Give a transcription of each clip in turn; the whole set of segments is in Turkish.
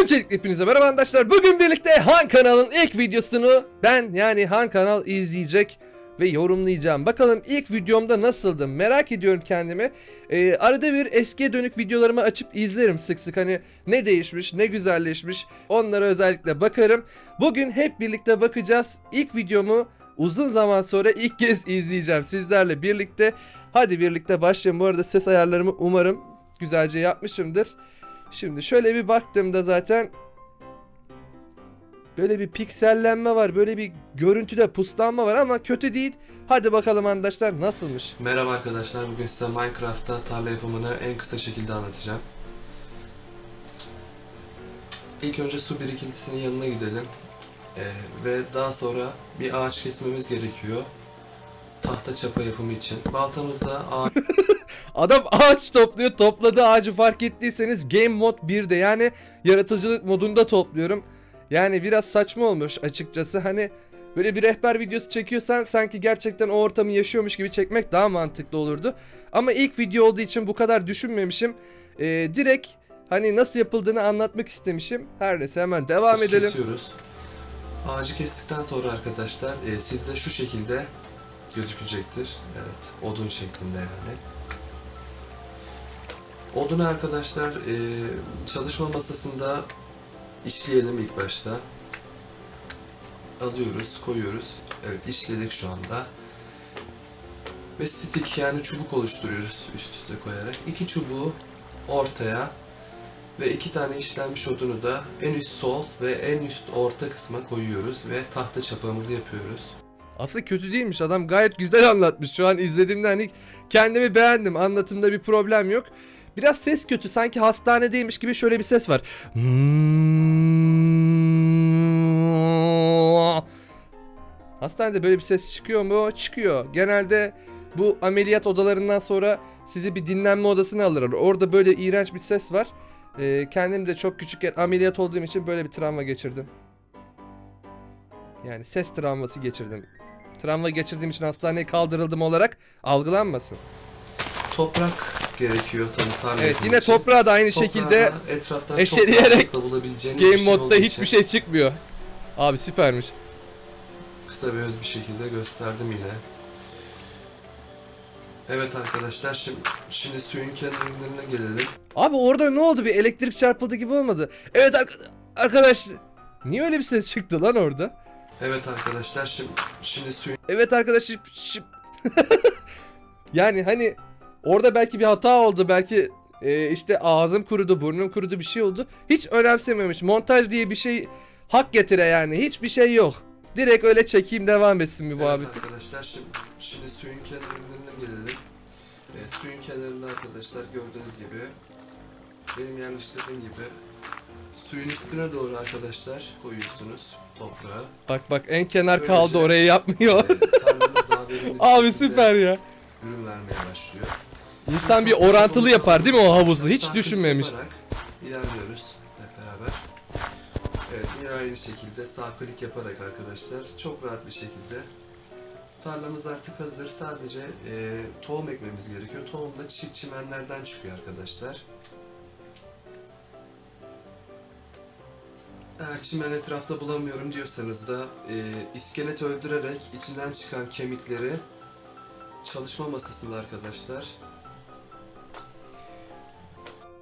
Öncelikle hepinize merhaba arkadaşlar. Bugün birlikte Han kanalın ilk videosunu ben yani Han kanal izleyecek ve yorumlayacağım. Bakalım ilk videomda nasıldı merak ediyorum kendimi. Ee, arada bir eskiye dönük videolarımı açıp izlerim sık sık. Hani ne değişmiş ne güzelleşmiş onlara özellikle bakarım. Bugün hep birlikte bakacağız. İlk videomu uzun zaman sonra ilk kez izleyeceğim sizlerle birlikte. Hadi birlikte başlayalım. Bu arada ses ayarlarımı umarım güzelce yapmışımdır. Şimdi şöyle bir baktığımda zaten böyle bir piksellenme var. Böyle bir görüntüde puslanma var ama kötü değil. Hadi bakalım arkadaşlar nasılmış? Merhaba arkadaşlar, bugün size Minecraft'ta tarla yapımını en kısa şekilde anlatacağım. İlk önce su birikintisinin yanına gidelim. Ee, ve daha sonra bir ağaç kesmemiz gerekiyor. Tahta çapa yapımı için. Baltamızla ağaç Adam ağaç topluyor. Topladığı ağacı fark ettiyseniz Game Mode 1'de yani yaratıcılık modunda topluyorum. Yani biraz saçma olmuş açıkçası. Hani böyle bir rehber videosu çekiyorsan sanki gerçekten o ortamı yaşıyormuş gibi çekmek daha mantıklı olurdu. Ama ilk video olduğu için bu kadar düşünmemişim. Ee, direkt hani nasıl yapıldığını anlatmak istemişim. Her neyse hemen devam edelim. kesiyoruz. Ağacı kestikten sonra arkadaşlar e, sizde şu şekilde gözükecektir. Evet, odun şeklinde yani. Odunu arkadaşlar e, çalışma masasında işleyelim ilk başta. Alıyoruz, koyuyoruz. Evet, işledik şu anda. Ve stick yani çubuk oluşturuyoruz üst üste koyarak. İki çubuğu ortaya ve iki tane işlenmiş odunu da en üst sol ve en üst orta kısma koyuyoruz ve tahta çapağımızı yapıyoruz. Aslında kötü değilmiş adam gayet güzel anlatmış. Şu an izlediğimde hani kendimi beğendim. Anlatımda bir problem yok. Biraz ses kötü sanki hastanedeymiş gibi şöyle bir ses var. Hastanede böyle bir ses çıkıyor mu? Çıkıyor. Genelde bu ameliyat odalarından sonra sizi bir dinlenme odasına alırlar. Orada böyle iğrenç bir ses var. Ee, kendim de çok küçükken ameliyat olduğum için böyle bir travma geçirdim. Yani ses travması geçirdim. Travma geçirdiğim için hastaneye kaldırıldım olarak algılanmasın. Toprak gerekiyor tarla Evet yine için. toprağa da aynı Toprağı şekilde da eşeleyerek game şey modda hiçbir şey çıkmıyor. Abi süpermiş. kısa ve öz bir şekilde gösterdim yine. Evet arkadaşlar şimdi, şimdi suyun kenarlarına gelelim. Abi orada ne oldu? Bir elektrik çarpıldı gibi olmadı. Evet arka- arkadaş. Niye öyle bir ses çıktı lan orada? Evet arkadaşlar şimdi, şimdi suyun Evet arkadaş. şıp- şıp. yani hani orada belki bir hata oldu. Belki e, işte ağzım kurudu, burnum kurudu bir şey oldu. Hiç önemsememiş. Montaj diye bir şey hak getire yani. Hiçbir şey yok. Direkt öyle çekeyim devam etsin bir muhabbeti. Evet arkadaşlar şimdi, şimdi suyun kenarlarına gelelim. Ee, suyun kenarında arkadaşlar gördüğünüz gibi benim yerleştirdiğim gibi suyun üstüne doğru arkadaşlar koyuyorsunuz toprağı. Bak bak en kenar Böylece- kaldı orayı yapmıyor. Bir Abi süper ya. Ürün vermeye başlıyor. İnsan bir orantılı yapar değil mi o havuzu? Hiç düşünmemiş. ilerliyoruz hep beraber. Evet yine aynı şekilde sağ klik yaparak arkadaşlar çok rahat bir şekilde tarlamız artık hazır. Sadece e, tohum ekmemiz gerekiyor. Tohum da çi- çimenlerden çıkıyor arkadaşlar. Eğer çimen etrafta bulamıyorum diyorsanız da e, iskelet öldürerek içinden çıkan kemikleri çalışma masasında arkadaşlar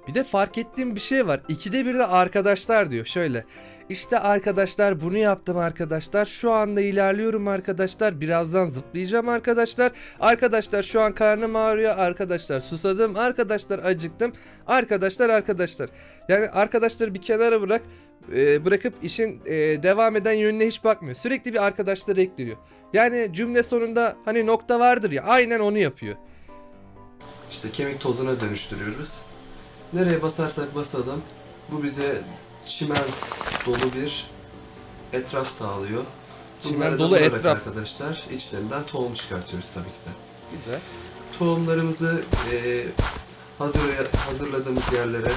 Bir de fark ettiğim bir şey var. İkide bir de arkadaşlar diyor. Şöyle. İşte arkadaşlar bunu yaptım arkadaşlar. Şu anda ilerliyorum arkadaşlar. Birazdan zıplayacağım arkadaşlar. Arkadaşlar şu an karnım ağrıyor. Arkadaşlar susadım. Arkadaşlar acıktım. Arkadaşlar arkadaşlar. Yani arkadaşları bir kenara bırak. e, bırakıp işin e, devam eden yönüne hiç bakmıyor. Sürekli bir arkadaşları ekliyor. Yani cümle sonunda hani nokta vardır ya. Aynen onu yapıyor. İşte kemik tozuna dönüştürüyoruz. Nereye basarsak basalım bu bize çimen dolu bir etraf sağlıyor. Çimen Bunları dolu etraf. arkadaşlar içlerinden tohum çıkartıyoruz tabii ki de. Güzel. Tohumlarımızı eee hazır hazırladığımız yerlere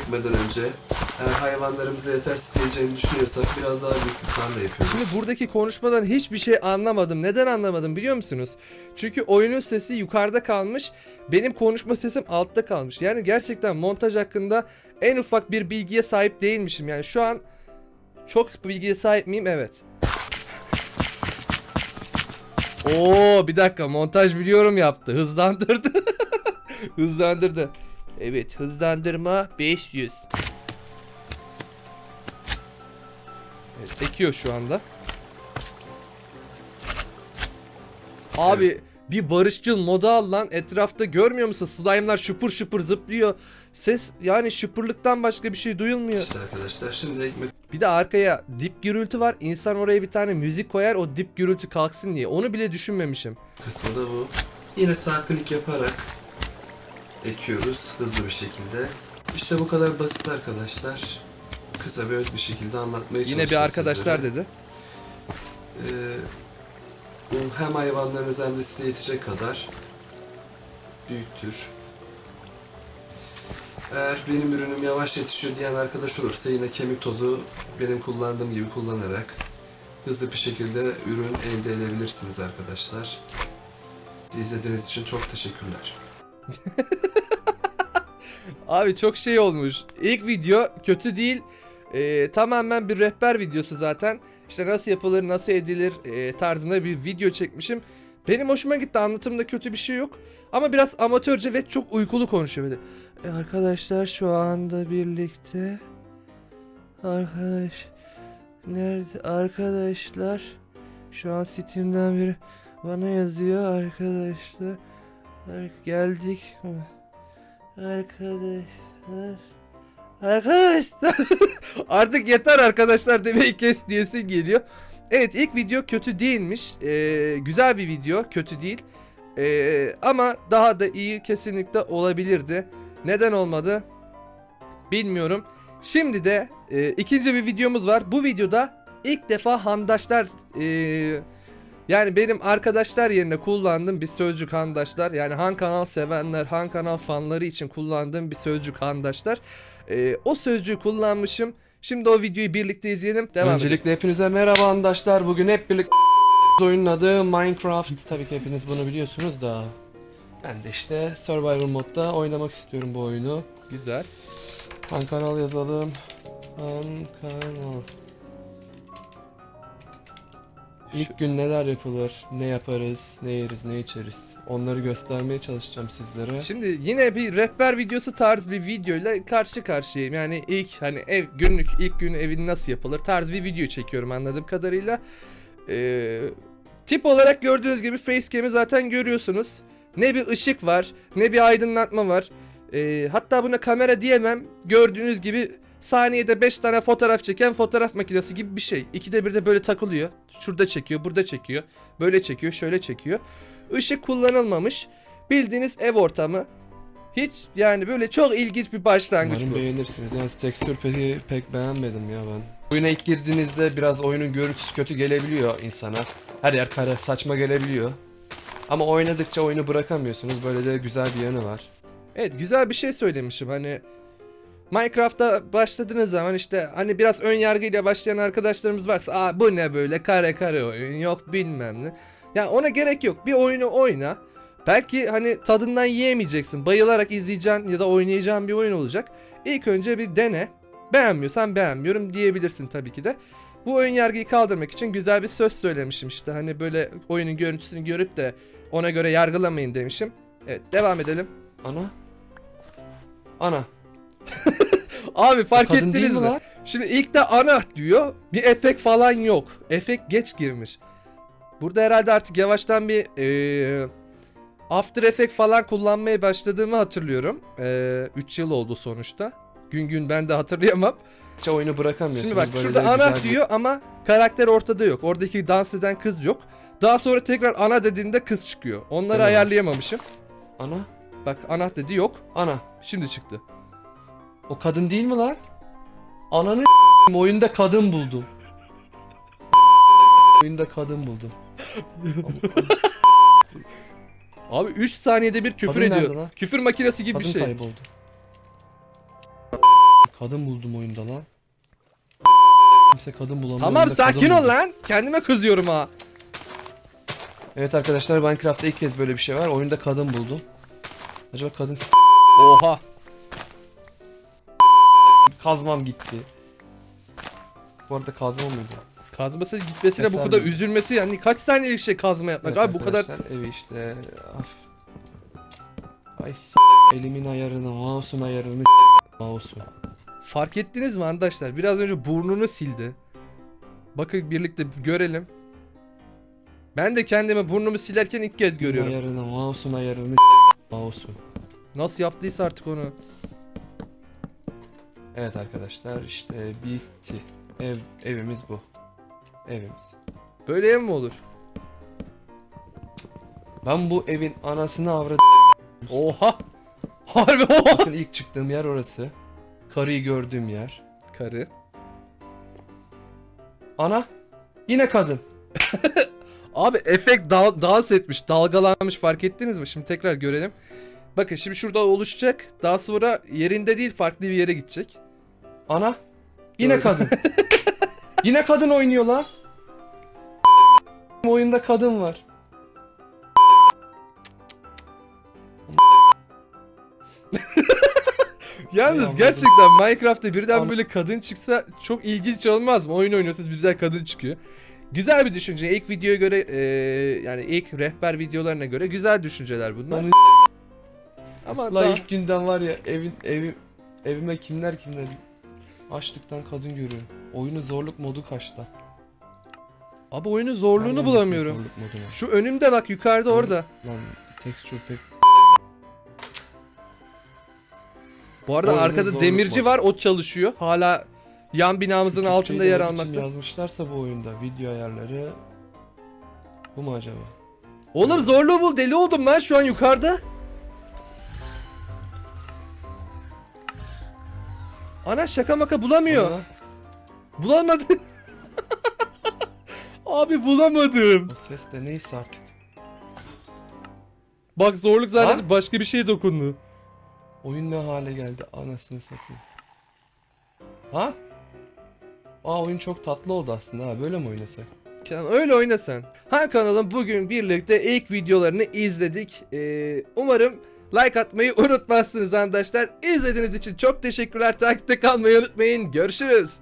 ekmeden önce Eğer hayvanlarımıza yetersiz geleceğini düşünüyorsak biraz daha büyük bir tarla yapıyoruz. Şimdi buradaki konuşmadan hiçbir şey anlamadım. Neden anlamadım biliyor musunuz? Çünkü oyunun sesi yukarıda kalmış. Benim konuşma sesim altta kalmış. Yani gerçekten montaj hakkında en ufak bir bilgiye sahip değilmişim. Yani şu an çok bilgiye sahip miyim? Evet. Oo bir dakika montaj biliyorum yaptı. Hızlandırdı. Hızlandırdı. Evet hızlandırma 500. Evet, ekiyor şu anda. Abi bir barışçıl moda al lan etrafta görmüyor musun? Slime'lar şıpır şıpır zıplıyor. Ses yani şıpırlıktan başka bir şey duyulmuyor. İşte arkadaşlar şimdi ekmek Bir de arkaya dip gürültü var. İnsan oraya bir tane müzik koyar o dip gürültü kalksın diye. Onu bile düşünmemişim. kısmı da bu. Yine sağ klik yaparak ekiyoruz hızlı bir şekilde. İşte bu kadar basit arkadaşlar. Kısa ve öz bir şekilde anlatmaya Yine bir arkadaşlar sizlere. dedi. Ee, bu hem hayvanlarınız hem de size yetecek kadar büyüktür. Eğer benim ürünüm yavaş yetişiyor diyen arkadaş olursa yine kemik tozu benim kullandığım gibi kullanarak hızlı bir şekilde ürün elde edebilirsiniz arkadaşlar. Bizi izlediğiniz için çok teşekkürler. Abi çok şey olmuş. İlk video kötü değil. Ee, tamamen bir rehber videosu zaten. İşte nasıl yapılır, nasıl edilir e, tarzında bir video çekmişim. Benim hoşuma gitti. Anlatımda kötü bir şey yok. Ama biraz amatörce ve çok uykulu konuşuyor böyle. E, arkadaşlar şu anda birlikte. Arkadaş. Nerede? Arkadaşlar. Şu an Steam'den biri bana yazıyor arkadaşlar. Ar- Geldik. Arkadaşlar. Arkadaşlar. Artık yeter arkadaşlar demeyi kes diyesi geliyor. Evet ilk video kötü değilmiş. Ee, güzel bir video. Kötü değil. Ee, ama daha da iyi kesinlikle olabilirdi. Neden olmadı? Bilmiyorum. Şimdi de e, ikinci bir videomuz var. Bu videoda ilk defa handaşlar e, yani benim arkadaşlar yerine kullandığım bir sözcük handaşlar. Yani Han Kanal sevenler, Han Kanal fanları için kullandığım bir sözcük handaşlar. Ee, o sözcüğü kullanmışım. Şimdi o videoyu birlikte izleyelim. Devam edelim. Öncelikle hepinize merhaba arkadaşlar. Bugün hep birlikte oyunun adı Minecraft. Tabii ki hepiniz bunu biliyorsunuz da. Ben de işte Survival modda oynamak istiyorum bu oyunu. Güzel. Han kanal yazalım. Han kanal. İlk gün neler yapılır, ne yaparız, ne yeriz, ne içeriz. Onları göstermeye çalışacağım sizlere. Şimdi yine bir rehber videosu tarz bir videoyla karşı karşıyayım. Yani ilk hani ev günlük ilk gün evin nasıl yapılır tarz bir video çekiyorum anladığım kadarıyla. Ee, tip olarak gördüğünüz gibi facecam'i zaten görüyorsunuz. Ne bir ışık var, ne bir aydınlatma var. Ee, hatta buna kamera diyemem. Gördüğünüz gibi saniyede 5 tane fotoğraf çeken fotoğraf makinesi gibi bir şey. İkide bir de böyle takılıyor. Şurada çekiyor, burada çekiyor. Böyle çekiyor, şöyle çekiyor. Işık kullanılmamış. Bildiğiniz ev ortamı. Hiç yani böyle çok ilginç bir başlangıç Umarım bu. beğenirsiniz. Yani tekstür peki pek beğenmedim ya ben. Oyuna ilk girdiğinizde biraz oyunun görüntüsü kötü gelebiliyor insana. Her yer kare, saçma gelebiliyor. Ama oynadıkça oyunu bırakamıyorsunuz. Böyle de güzel bir yanı var. Evet güzel bir şey söylemişim hani Minecraft'a başladığınız zaman işte hani biraz ön yargıyla başlayan arkadaşlarımız varsa aa bu ne böyle kare kare oyun yok bilmem ne. Ya ona gerek yok bir oyunu oyna. Belki hani tadından yiyemeyeceksin bayılarak izleyeceğin ya da oynayacağın bir oyun olacak. İlk önce bir dene beğenmiyorsan beğenmiyorum diyebilirsin tabii ki de. Bu oyun yargıyı kaldırmak için güzel bir söz söylemişim işte hani böyle oyunun görüntüsünü görüp de ona göre yargılamayın demişim. Evet devam edelim. Ana? Ana. Abi fark kadın ettiniz mi mi? Şimdi ilk de ana diyor. Bir efekt falan yok. Efekt geç girmiş. Burada herhalde artık yavaştan bir eee, After Effect falan kullanmaya başladığımı hatırlıyorum. 3 yıl oldu sonuçta. Gün gün ben de hatırlayamam. Hiç oyunu bırakamıyorsunuz. Şimdi bak şurada ana bir- diyor ama karakter ortada yok. Oradaki dans eden kız yok. Daha sonra tekrar ana dediğinde kız çıkıyor. Onları Değil ayarlayamamışım. Ana? Bak ana dedi yok. Ana. Şimdi çıktı. O kadın değil mi lan? Ananı oyunda kadın buldum. oyunda kadın buldum. Abi 3 saniyede bir küfür Kadın nerede ediyor. lan? Küfür makinesi gibi Kadın bir şey. kayboldu. Kadın buldum oyunda lan. Kimse kadın bulamıyor. Tamam oyunda kadın sakin ol buldum. lan. Kendime kızıyorum ha. Evet arkadaşlar Minecraft'ta ilk kez böyle bir şey var. Oyunda kadın buldum. Acaba kadın s- Oha. Kazmam gitti. Bu arada kazma mıydı? Kazması gitmesine bu Keser kadar mi? üzülmesi yani kaç saniyelik şey kazma yapmak Evet abi bu kadar arkadaşlar, evi işte af. Ay s- elimin ayarını, mouse'un ayarını s- mouse'u. fark ettiniz mi arkadaşlar? Biraz önce burnunu sildi. Bakın birlikte görelim. Ben de kendime burnumu silerken ilk kez görüyorum. Ayarını, mouse'un ayarını s- mouse'u. Nasıl yaptıysa artık onu. Evet arkadaşlar işte bitti. Ev evimiz bu. Evimiz. Böyle ev mi olur? Ben bu evin anasını avradı. Oha. Harbi oha. Bakın ilk çıktığım yer orası. Karıyı gördüğüm yer. Karı. Ana yine kadın. Abi efekt dal- dans etmiş, dalgalanmış fark ettiniz mi? Şimdi tekrar görelim. Bakın şimdi şurada oluşacak. Daha sonra yerinde değil farklı bir yere gidecek. Ana yine kadın. yine kadın oynuyor lan. oyunda kadın var. Yalnız gerçekten Minecraft'ta birden böyle kadın çıksa çok ilginç olmaz mı? Oyun oynuyorsunuz birden kadın çıkıyor. Güzel bir düşünce. İlk videoya göre e, yani ilk rehber videolarına göre güzel düşünceler bunlar. Lan Ama La daha- ilk günden var ya evin evim evime kimler kimler açlıktan kadın görüyorum. Oyunun zorluk modu kaçta? abi oyunun zorluğunu Nereden bulamıyorum. Zorluk moduna. Şu önümde bak yukarıda Hı. orada. Lan texture pek Bu arada Oyunun arkada demirci modu. var o çalışıyor. Hala yan binamızın Türkçeyi altında yer almakta. yazmışlarsa bu oyunda video ayarları bu mu acaba? Oğlum zorluğu bul deli oldum ben şu an yukarıda. Ana şaka maka bulamıyor. Ana, Bulamadı. Abi bulamadım. O ses de neyse artık. Bak zorluk zaten Ha? başka bir şeye dokundu. Oyun ne hale geldi anasını satayım. Ha? Aa oyun çok tatlı oldu aslında ha böyle mi oynasak? Kenan öyle oyna sen. Han kanalım bugün birlikte ilk videolarını izledik. Ee, umarım like atmayı unutmazsınız arkadaşlar. İzlediğiniz için çok teşekkürler. Takipte kalmayı unutmayın. Görüşürüz.